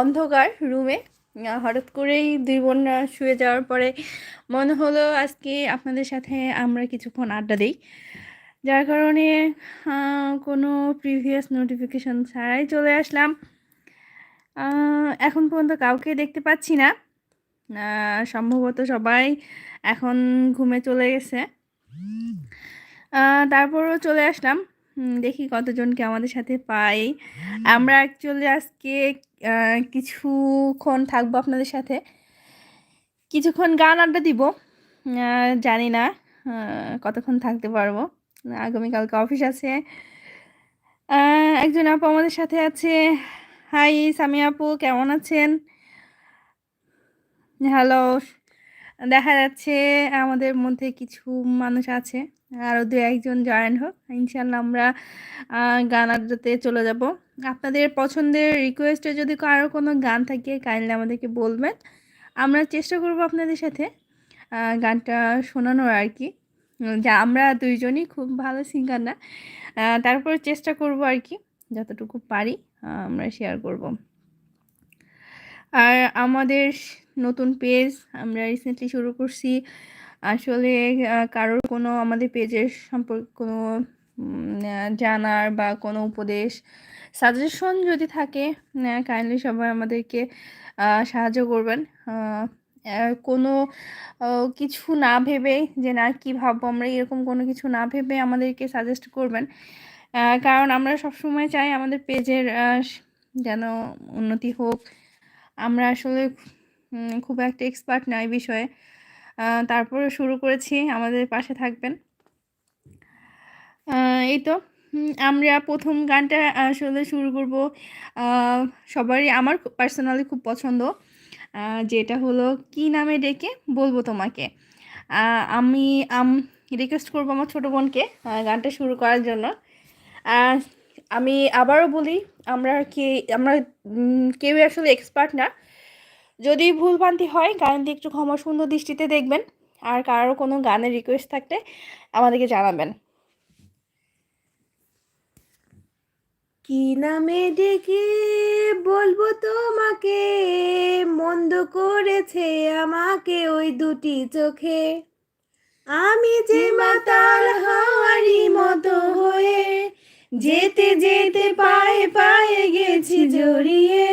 অন্ধকার রুমে। হঠাৎ করেই দুই বোনরা শুয়ে যাওয়ার পরে মনে হলো আজকে আপনাদের সাথে আমরা কিছুক্ষণ আড্ডা দিই। যার কারণে কোনো প্রিভিয়াস নোটিফিকেশন ছাড়াই চলে আসলাম। এখন পর্যন্ত কাউকে দেখতে পাচ্ছি না। সম্ভবত সবাই এখন ঘুমে চলে গেছে। তারপরও চলে আসলাম। দেখি কতজনকে আমাদের সাথে পাই। আমরা অ্যাকচুয়ালি আজকে কিছুক্ষণ থাকব আপনাদের সাথে। কিছুক্ষণ গান আড্ডা দিব। জানি না কতক্ষণ থাকতে পারব। আগামীকালকে অফিস আছে। একজন আপু আমাদের সাথে আছে। হাই সামি আপু কেমন আছেন? হ্যালো দেখা যাচ্ছে আমাদের মধ্যে কিছু মানুষ আছে। আরও দু একজন জয়েন হোক ইনশাল্লাহ আমরা গান আড্ডাতে চলে যাব। আপনাদের পছন্দের রিকোয়েস্টে যদি কারও কোনো গান থাকে কাইন্ডলি আমাদেরকে বলবেন। আমরা চেষ্টা করব আপনাদের সাথে গানটা শোনানোর আর কি। যা, আমরা দুইজনই খুব ভালো সিঙ্গার না। তারপর চেষ্টা করব আর কি, যতটুকু পারি আমরা শেয়ার করব। আর আমাদের নতুন পেজ আমরা রিসেন্টলি শুরু করছি আসলে কারোর কোনো আমাদের পেজের সম্পর্কে, কোনো জানার বা কোনো উপদেশ সাজেশন যদি থাকে কাইন্ডলি সবাই আমাদেরকে সাহায্য করবেন। কোনো কিছু না ভেবে যে না, কী ভাববো আমরা, এরকম কোনো কিছু না ভেবে আমাদেরকে সাজেস্ট করবেন। কারণ আমরা সবসময় চাই আমাদের পেজের যেন উন্নতি হোক। আমরা আসলে খুব একটা এক্সপার্ট না এই বিষয়ে। তারপরে শুরু করেছি, আমাদের পাশে থাকবেন। এই তো আমরা প্রথম গানটা আসলে শুরু করব। সবারই আমার পার্সোনালি খুব পছন্দ। যেটা হলো, কি নামে ডেকে বলব তোমাকে? আমি রিকোয়েস্ট করব আমার ছোটো বোনকে গানটা শুরু করার জন্য। আমি আবারও বলি, আমরা কে, আমরা কেউই আসলে এক্সপার্ট না। যদি ভুলভ্রান্তি হয় গানটি একটু ক্ষমা সুন্দর দৃষ্টিতে দেখবেন। আর কারোর কোনো গানের রিকোয়েস্ট থাকলে আমাদেরকে জানাবেন। কি নামে ডেকে বলব তোমাকে? মন্দ করেছে আমাকে ওই দুটি চোখে। আমি যে মাতাল হাওয়ারি মতো হয়ে, যেতে যেতে পায়ে পায়ে গেছি জড়িয়ে।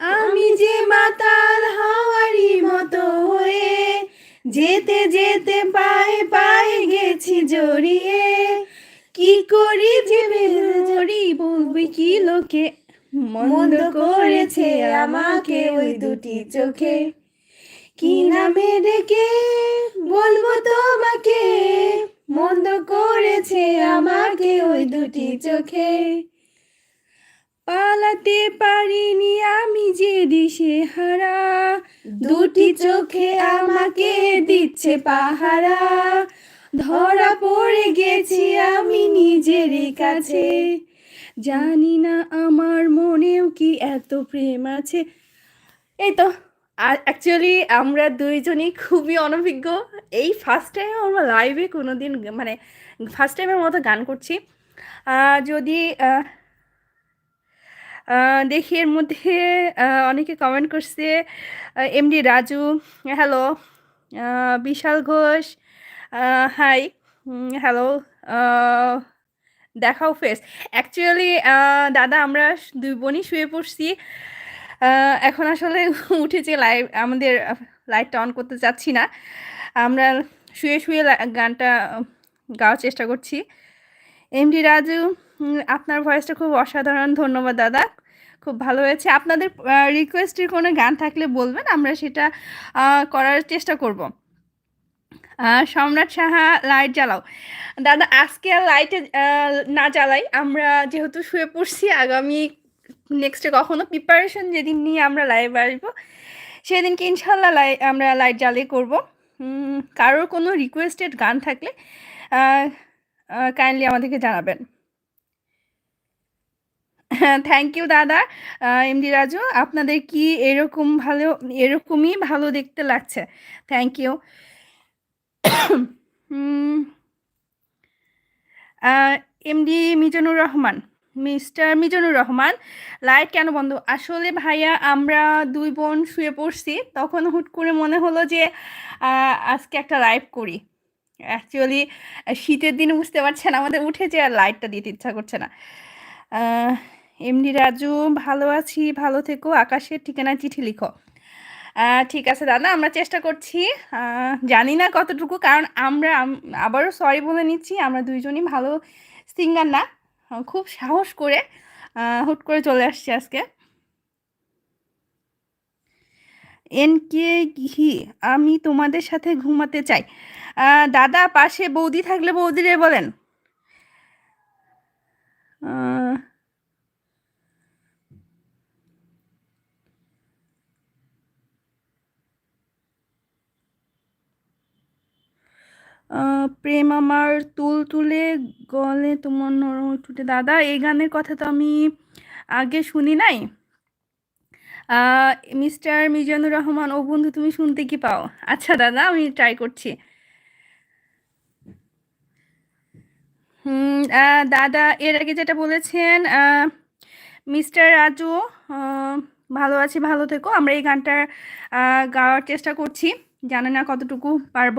আমি যে মাতাল হাওয়ারি মতো হয়ে যেতে যেতে পায়ে পায়ে গেছি জড়িয়ে। কি করি যে বলবি কি লোকে? মন্দ করেছে আমাকে ওই দুটি চোখে। কি নামে ডেকে বলব তোমাকে? মন্দ করেছে আমাকে ওই দুটি চোখে। পালাতে পারিনি আমি যে দিশে হারা। দুটি চোখে আমাকে দিচ্ছে পাহারা। ধরা পড়ে গেছি আমি নিজের কাছে। জানি না আমার মনেও কি এত প্রেম আছে। এই তো অ্যাকচুয়ালি আমরা দুইজনই খুবই অনভিজ্ঞ। এই ফার্স্ট টাইম আমরা লাইভে কোনো দিন মানে ফার্স্ট টাইমের মতো গান করছি। যদি দেখি এর মধ্যে অনেকে কমেন্ট করছে MD Raju hello Bishal Ghosh hi hello দেখাও ফেস অ্যাকচুয়ালি দাদা আমরা দুই বোনই শুয়ে পড়ছি। এখন আসলে উঠেছে লাইভ আমাদের লাইটটা অন করতে চাচ্ছি না। আমরা শুয়ে শুয়ে গানটা গাওয়ার চেষ্টা করছি। এমডি রাজু আপনার ভয়েসটা খুব অসাধারণ, ধন্যবাদ দাদা। খুব ভালো হয়েছে। আপনাদের রিকোয়েস্টের কোনো গান থাকলে বলবেন, আমরা সেটা করার চেষ্টা করব। সম্রাট সাহা লাইট জ্বালাও। দাদা, আজকে আর লাইটে না জ্বালাই। আমরা যেহেতু শুয়ে পড়ছি, আগামী নেক্সটে কখনো প্রিপারেশন যেদিন নিয়ে আমরা লাইভ আসব, সেদিনকে ইনশাল্লাহ লাই, আমরা লাইট জ্বালিয়ে করব। কারোর কোনো রিকোয়েস্টেড গান থাকলে কাইন্ডলি আমাদেরকে জানাবেন। থ্যাংক ইউ দাদা। এমডি রাজু, আপনাদের কি এরকম ভালো, এরকমই ভালো দেখতে লাগছে? Thank you MD Mizanur Rahman, mister Mizanur Rahman, light কেন বন্ধ? আসলে ভাইয়া, আমরা দুই বোন শুয়ে পড়ছি, তখন হুট করে মনে হলো যে আজকে একটা লাইভ করি। অ্যাকচুয়ালি শীতের দিন বুঝতে পারছেন, আমাদের উঠে যে আর লাইটটা দিতে ইচ্ছা করছে না। এমডি রাজু, ভালো আছি, ভালো থেকো, আকাশের ঠিকানায় চিঠি লিখো। ঠিক আছে দাদা, আমরা চেষ্টা করছি। জানি না কতটুকু, কারণ আমরা আবারও সরি বলে নিচ্ছি, আমরা দুইজনই ভালো সিঙ্গার না। খুব সাহস করে হুট করে চলে আসছি আজকে। এন কে ঘি, আমি তোমাদের সাথে ঘুমাতে চাই। দাদা, পাশে বৌদি থাকলে বৌদিরে বলেন আহ, আহ, প্রেম আমার তুল তুলে গলে তোমার নরম টুটে দাদা, এই গানের কথা তো আমি আগে শুনি নাই। মিস্টার মিজানুর রহমান, ও বন্ধু তুমি শুনতে কি পাও? আচ্ছা দাদা, আমি ট্রাই করছি। দাদা, এর আগে যেটা বলেছেন মিস্টার রাজু ভালো আছি, ভালো থেকো। আমরা এই গানটা গাওয়ার চেষ্টা করছি। জানে না কতটুকু পারব।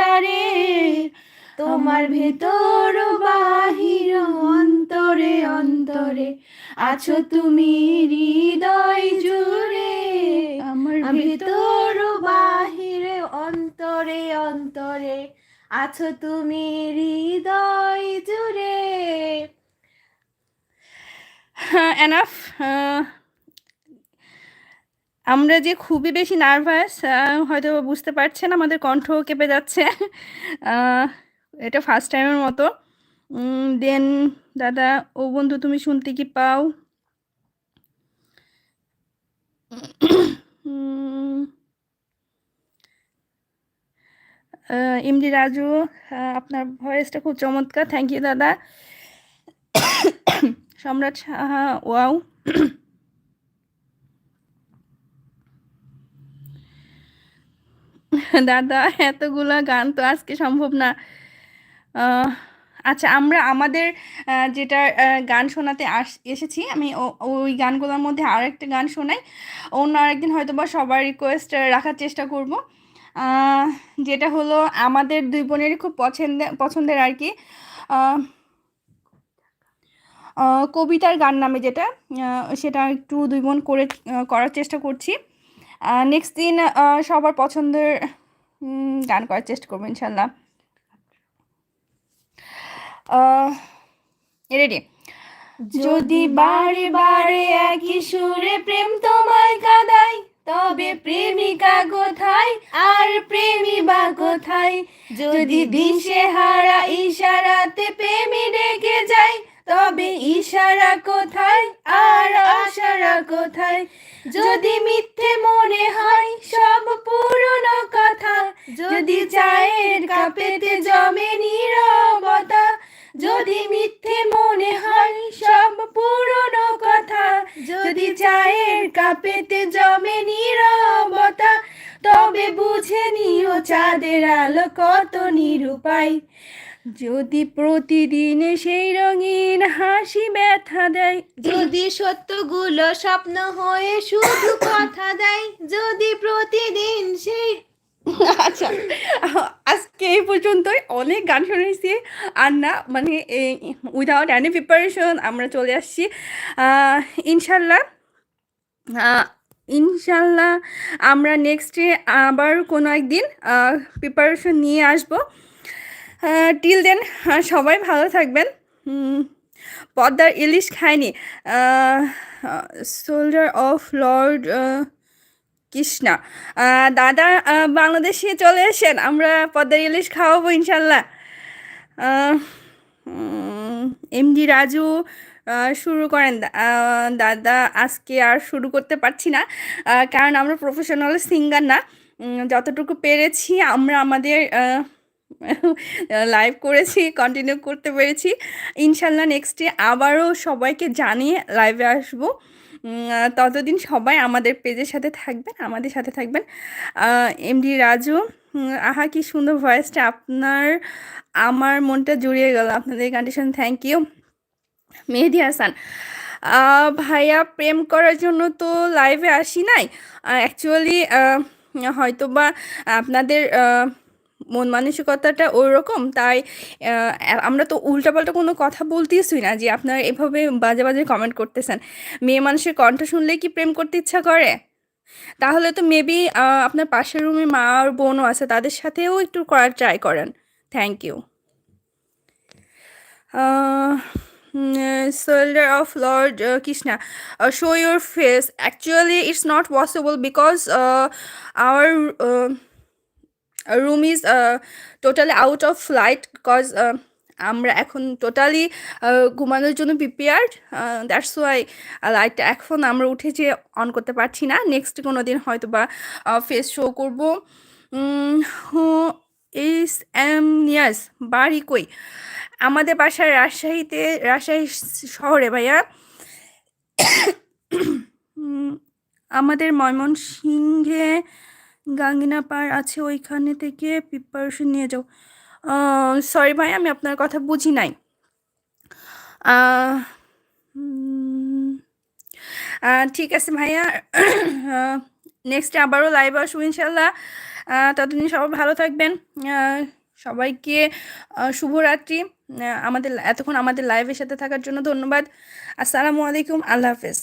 মনটারে তোমার ভেতর বাহির অন্তরে অন্তরে আছো তুমি হৃদয় জুড়ে। আমার ভেতর বাহিরে অন্তরে অন্তরে আছো তুমি হৃদয় জুড়ে। এনাফ আমরা যে খুবই বেশি নার্ভাস হয়তো বুঝতে পারছেন আমাদের কণ্ঠ কেঁপে যাচ্ছে। এটা ফার্স্ট টাইমের মতো। দেন দাদা, ও বন্ধু, তুমি শুনতে কি পাও? এমডি রাজু আপনার ভয়েসটা খুব চমৎকার। থ্যাংক ইউ দাদা। সম্রাট সাহা ওয়াও দাদা, এতগুলা গান তো আজকে সম্ভব না। আচ্ছা আমরা আমাদের যেটা গান শোনাতে আস, এসেছি, আমি ওই গানগুলোর মধ্যে আর একটা গান শোনাই। অন্য আরেকদিন হয়তো বা সবার রিকোয়েস্ট রাখার চেষ্টা করব। যেটা হলো, আমাদের দুই বোনেরই খুব পছন্দের পছন্দের আর কি। কবিতার গান নামে যেটা সেটা একটু দুই বোন করে করার চেষ্টা করছি। নেক্সট দিন সবার পছন্দের গান করার চেষ্টা করব, ইনশাল্লাহ। রেডি যদি বারে বারে একই সুরে প্রেম তোমায় কাদাই, তবে প্রেমিকা কোথায়? আর প্রেমী বা কোথায়? যদি দিশে হারা ইশারাতে প্রেমী ডেকে তবে ইশারা কোথায় আর আশারা কোথায়? যদি মিথ্যে মনে হয় সব পুরনো কথা, যদি চায়ের কাপেতে জমে নীরবতা, যদি মিথ্যে মনে হয় সব পুরনো কথা, যদি চায়ের কাপেতে জমে নীরবতা, তবে বুঝে নিও চাঁদের আলো কত নিরুপায়। যদি প্রতিদিনে সেই রঙিন হাসি ব্যথা দেয় যদি সত্যগুলো স্বপ্ন হয়ে শুধু কথা দেয় যদি প্রতিদিন সেই আচ্ছা আজকে এই পর্যন্তই। অনেক গান শুনেছি। আর না মানে উইদাউট এনি প্রিপারেশন আমরা চলে আসছি। ইনশাল্লাহ ইনশাল্লাহ আমরা নেক্সটে আবার কোনো একদিন প্রিপারেশন নিয়ে আসব। টিল দেন সবাই ভালো থাকবেন। পদ্মার ইলিশ খায়নি সোলজার অফ লর্ড কৃষ্ণা। দাদা বাংলাদেশে চলে এসেন আমরা পদ্মার ইলিশ খাওয়াবো ইনশাল্লাহ। এমডি রাজু শুরু করেন। দাদা আজকে আর শুরু করতে পারছি না। কারণ আমরা প্রফেশনাল সিঙ্গার না। যতটুকু পেরেছি, আমরা আমাদের লাইভ করেছি কন্টিনিউ করতে পেরেছি। ইনশাল্লাহ নেক্সটে আবারও সবাইকে জানিয়ে লাইভে আসব। ততদিন সবাই আমাদের পেজের সাথে থাকবেন, আমাদের সাথে থাকবেন। এমডি রাজু আহা, কি সুন্দর ভয়েসটা আপনার, আমার মনটা জুড়িয়ে গেল আপনাদের সঙ্গে থ্যাংক ইউ মেহেদি হাসান ভাইয়া প্রেম করার জন্য তো লাইভে আসি নাই। অ্যাকচুয়ালি হয়তো বা আপনাদের মন মানসিকতাটা ওরকম তাই আমরা তো উল্টাপাল্টা কোনো কথা বলতেইছই না যে আপনারা এভাবে বাজে বাজে কমেন্ট করতেছেন। মেয়ে মানুষের কণ্ঠ শুনলেই কি প্রেম করতে ইচ্ছা করে? তাহলে তো মেবি আপনার পাশের রুমে মা আর বোনও আছে, তাদের সাথেও একটু করার ট্রাই করেন। Thank you soldier of lord Krishna show your face actually it's not possible because possible because is totally out of flight uh, uh, আমরা এখন টোটালি ঘুমানোর জন্য প্রিপেয়ার্ড দ্যাটস ওয়াই লাইটটা এখন আমরা উঠে যে অন করতে পারছি না। নেক্সট কোনো দিন হয়তো বা ফেস শো করব ইস এম নিয়াস বাড়ি কই? আমাদের বাসায় রাজশাহীতে রাজশাহী শহরে ভাইয়া। আমাদের ময়মনসিংহে গাঙ্গিনা পার্ক আছে ওইখানে থেকে প্রিপারেশন নিয়ে যাও। সরি ভাই, আমি আপনার কথা বুঝি নাই। ঠিক আছে ভাইয়া। নেক্সট আবারও লাইভ আসব ইনশাল্লাহ ততদিন সবাই ভালো থাকবেন। সবাইকে শুভরাত্রি। আমাদের, এতক্ষণ আমাদের লাইভের সাথে থাকার জন্য ধন্যবাদ। আসসালামু আলাইকুম, আল্লাহ হাফেজ।